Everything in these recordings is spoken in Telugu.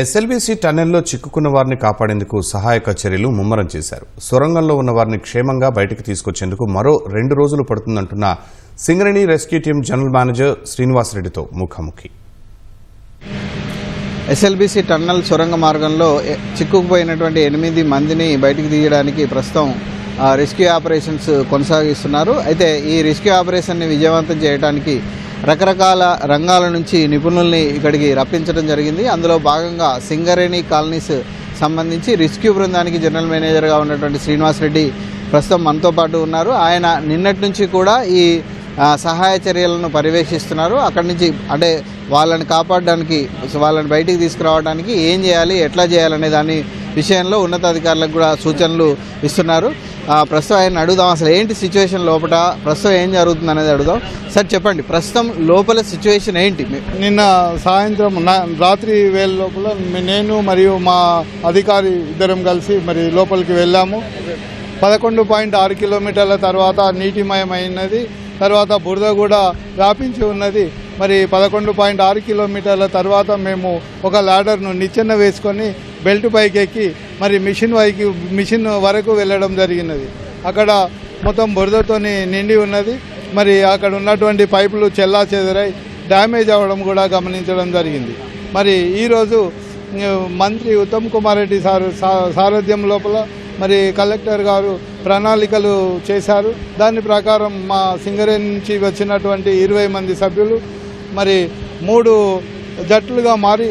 ఎస్ఎల్బీసీ టన్నెల్లో చిక్కుకున్న వారిని కాపాడేందుకు సహాయక చర్యలు ముమ్మరం చేశారు. సొరంగంలో ఉన్న వారిని క్షేమంగా బయటకు తీసుకొచ్చేందుకు మరో రెండు రోజులు పడుతుందంటున్న Singareni rescue team general manager శ్రీనివాసరెడ్డితో ముఖాముఖి. ఎస్ఎల్బిసి టన్నెల్ సొరంగ మార్గంలో చిక్కుకుపోయినటువంటి ఎనిమిది మందిని బయటకు తీయడానికి ప్రస్తుతం ఆ, రెస్క్యూ ఆపరేషన్స్ కొనసాగిస్తున్నారు. అయితే ఈ రెస్క్యూ ఆపరేషన్ని విజయవంతం చేయడానికి రకరకాల రంగాల నుంచి నిపుణుల్ని ఇక్కడికి రప్పించడం జరిగింది. అందులో భాగంగా సింగరేణి కాలనీస్ సంబంధించి రెస్క్యూ బృందానికి జనరల్ మేనేజర్గా ఉన్నటువంటి శ్రీనివాస్ రెడ్డి ప్రస్తుతం మనతో పాటు ఉన్నారు. ఆయన నిన్నటి నుంచి కూడా ఈ సహాయ చర్యలను పర్యవేక్షిస్తున్నారు అక్కడి నుంచి అంటే వాళ్ళని కాపాడడానికి వాళ్ళని బయటికి తీసుకురావడానికి ఏం చేయాలి ఎట్లా చేయాలనే దాని విషయంలో ఉన్నతాధికారులకు కూడా సూచనలు ఇస్తున్నారు. ప్రస్తుతం ఆయన అడుగుదాం. అసలు ఏంటి సిచ్యువేషన్ లోపల ప్రస్తుతం ఏం జరుగుతుంది అనేది అడుగుదాం. సార్ చెప్పండి. ప్రస్తుతం లోపల సిచ్యువేషన్ ఏంటి? నిన్న సాయంత్రం నా- రాత్రి వేళ లోపల నేను మరియు మా అధికారి ఇద్దరం కలిసి మరి లోపలికి వెళ్ళాము. పదకొండు పాయింట్ ఆరు కిలోమీటర్ల తర్వాత నీటిమయమైనది. తర్వాత బురద కూడా వ్యాపించి ఉన్నది. మరి పదకొండు పాయింట్ ఆరు కిలోమీటర్ల తర్వాత మేము ఒక లాడర్ను నిచ్చెన వేసుకొని బెల్ట్ పైకి ఎక్కి మరి మిషన్ వైకి మిషన్ వరకు వెళ్ళడం జరిగినది. అక్కడ మొత్తం బురదతో నిండి ఉన్నది. మరి అక్కడ ఉన్నటువంటి పైపులు చెల్లా చెదరై డ్యామేజ్ అవ్వడం కూడా గమనించడం జరిగింది. మరి ఈరోజు మంత్రి ఉత్తమ్ కుమార్ రెడ్డి సార్ సారథ్యం లోపల మరి కలెక్టర్ గారు ప్రణాళికలు చేశారు. దాని ప్రకారం మా సింగరే నుంచి వచ్చినటువంటి ఇరవై మంది సభ్యులు మరి మూడు జట్లుగా మారి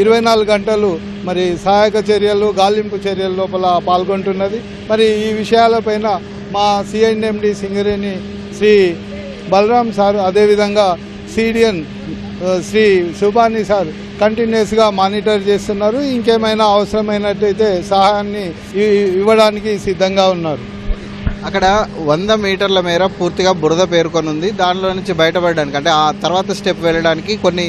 ఇరవై నాలుగు గంటలు మరి సహాయక చర్యలు గాలింపు చర్యల లోపల పాల్గొంటున్నది. మరి ఈ విషయాలపైన మా సిఎండి సింగరేణి శ్రీ బలరాం సార్ అదేవిధంగా సిడిఎన్ శ్రీ సుబాని సార్ కంటిన్యూస్గా మానిటర్ చేస్తున్నారు. ఇంకేమైనా అవసరమైనట్టయితే సహాయాన్ని ఇవ్వడానికి సిద్ధంగా ఉన్నారు. అక్కడ వంద మీటర్ల మేర పూర్తిగా బురద పేర్కొని ఉంది దానిలో నుంచి బయటపడడానికి అంటే ఆ తర్వాత స్టెప్ వెళ్ళడానికి కొన్ని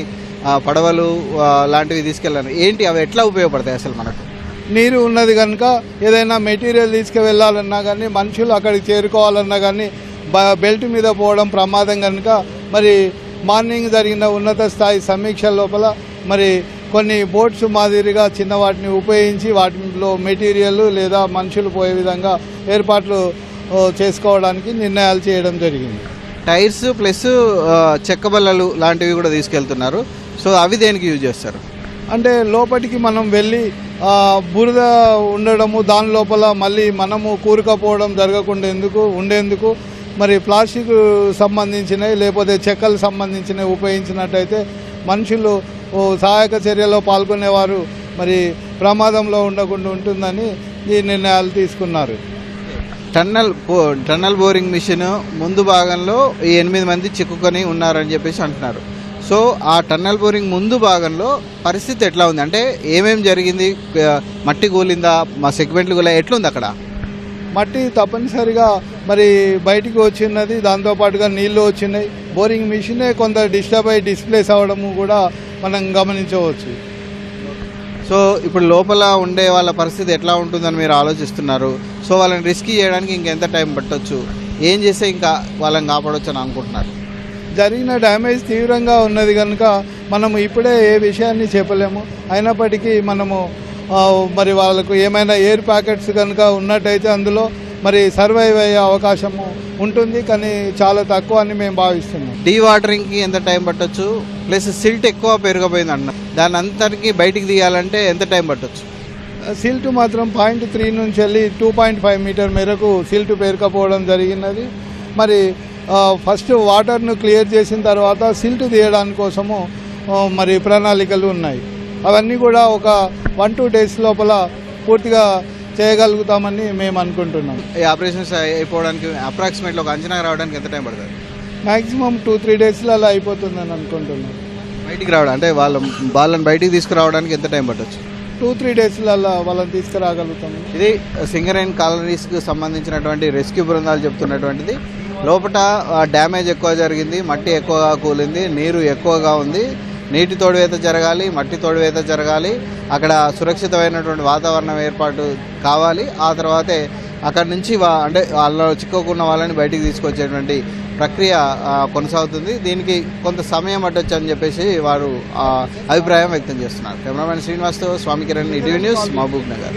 పడవలు లాంటివి తీసుకెళ్ళాను. ఏంటి? అవి ఎట్లా ఉపయోగపడతాయి అసలు మనకు? నీరు ఉన్నది కనుక ఏదైనా మెటీరియల్ తీసుకువెళ్ళాలన్నా కానీ మనుషులు అక్కడికి చేరుకోవాలన్నా కానీ బ- బెల్ట్ మీద పోవడం ప్రమాదం కనుక మరి మార్నింగ్ జరిగిన ఉన్నత స్థాయి సమీక్ష లోపల మరి కొన్ని బోట్స్ మాదిరిగా చిన్న వాటిని ఉపయోగించి వాటిలో మెటీరియల్ లేదా మనుషులు పోయే విధంగా ఏర్పాట్లు చేసుకోవడానికి నిర్ణయాలు చేయడం జరిగింది. టైర్స్ ప్లస్ చెక్క బల్లలు లాంటివి కూడా తీసుకెళ్తున్నారు. సో అవి దేనికి యూజ్ చేస్తారు? అంటే లోపలికి మనం వెళ్ళి బురద ఉండడము దాని లోపల మళ్ళీ మనము కూరుకపోవడం జరగకుండా ఎందుకు ఉండేందుకు మరి ప్లాస్టిక్ సంబంధించినవి లేకపోతే చెక్కలు సంబంధించినవి ఉపయోగించినట్టయితే మనుషులు సహాయక చర్యలో పాల్గొనేవారు మరి ప్రమాదంలో ఉండకుండా ఉంటుందని ఈ నిర్ణయాలు తీసుకున్నారు. టన్నల్ బో- టన్నల్ బోరింగ్ మిషన్ ముందు భాగంలో ఈ ఎనిమిది మంది చిక్కుకొని ఉన్నారని చెప్పేసి అంటున్నారు. సో ఆ టన్నల్ బోరింగ్ ముందు భాగంలో పరిస్థితి ఎట్లా ఉంది? అంటే ఏమేం జరిగింది? మట్టి కూలిందా మా సెగ్మెంట్లు కూడా ఎట్లుంది అక్కడ? మట్టి తప్పనిసరిగా మరి బయటికి వచ్చినది దాంతోపాటుగా నీళ్ళు వచ్చినాయి బోరింగ్ మిషనే కొంత డిస్టర్బ్ అయ్యి డిస్ప్లేస్ అవ్వడము కూడా మనం గమనించవచ్చు. సో ఇప్పుడు లోపల ఉండే వాళ్ళ పరిస్థితి ఎట్లా ఉంటుందని మీరు ఆలోచిస్తున్నారు? సో వాళ్ళని రిస్క్ చేయడానికి ఇంకెంత టైం పట్టొచ్చు? ఏం చేస్తే ఇంకా వాళ్ళని కాపాడొచ్చు అని అనుకుంటున్నారు? జరిగిన డ్యామేజ్ తీవ్రంగా ఉన్నది కనుక మనము ఇప్పుడే ఏ విషయాన్ని చెప్పలేము. అయినప్పటికీ మనము మరి వాళ్ళకు ఏమైనా ఎయిర్ ప్యాకెట్స్ కనుక ఉన్నట్టయితే అందులో మరి సర్వైవ్ అయ్యే అవకాశము ఉంటుంది. కానీ చాలా తక్కువ అని మేము భావిస్తున్నాం. డీ వాటరింగ్కి ఎంత టైం పట్టొచ్చు? ప్లస్ సిల్ట్ ఎక్కువ పెరిగిపోయింది అన్న. దాని అంతటికి బయటికి తీయాలంటే ఎంత టైం పట్టొచ్చు? సిల్ట్ మాత్రం పాయింట్ త్రీ నుంచి వెళ్ళి టూ పాయింట్ ఫైవ్ మీటర్ మేరకు సిల్ట్ పేరుకపోవడం జరిగినది. మరి ఫస్ట్ వాటర్ను క్లియర్ చేసిన తర్వాత సిల్ట్ తీయడానికి కోసము మరి ప్రణాళికలు ఉన్నాయి. అవన్నీ కూడా ఒక వన్ టూ డేస్ లోపల పూర్తిగా చేయగలుగుతామని మేము అనుకుంటున్నాం. ఈ ఆపరేషన్స్ అయిపోవడానికి అప్రాక్సిమేట్లీ ఒక అంచనా రావడానికి ఎంత టైం పడుతుంది? మ్యాక్సిమం టూ త్రీ డేస్లో అలా అయిపోతుందని అనుకుంటున్నాం. బయటికి రావడం అంటే వాళ్ళ వాళ్ళని బయటికి తీసుకురావడానికి ఎంత టైం పట్టొచ్చు? టూ త్రీ డేస్లలో వాళ్ళని తీసుకురాగలుగుతాము ఇది సింగరేన్ కాలనీస్కి సంబంధించినటువంటి రెస్క్యూ బృందాలు చెప్తున్నటువంటిది. లోపల డ్యామేజ్ ఎక్కువ జరిగింది మట్టి ఎక్కువగా కూలింది నీరు ఎక్కువగా ఉంది. నీటి తోడువేత జరగాలి మట్టి తోడువేత జరగాలి. అక్కడ సురక్షితమైనటువంటి వాతావరణం ఏర్పాటు కావాలి. ఆ తర్వాతే అక్కడి నుంచి వా అంటే వాళ్ళ చిక్కుకున్న వాళ్ళని బయటికి తీసుకొచ్చేటువంటి ప్రక్రియ కొనసాగుతుంది. దీనికి కొంత సమయం పట్టొచ్చు అని చెప్పేసి వారు అభిప్రాయం వ్యక్తం చేస్తున్నారు. కెమెరామెన్ శ్రీనివాస్తో స్వామి కిరణ్ ఈటీవీ న్యూస్ మహబూబ్ నగర్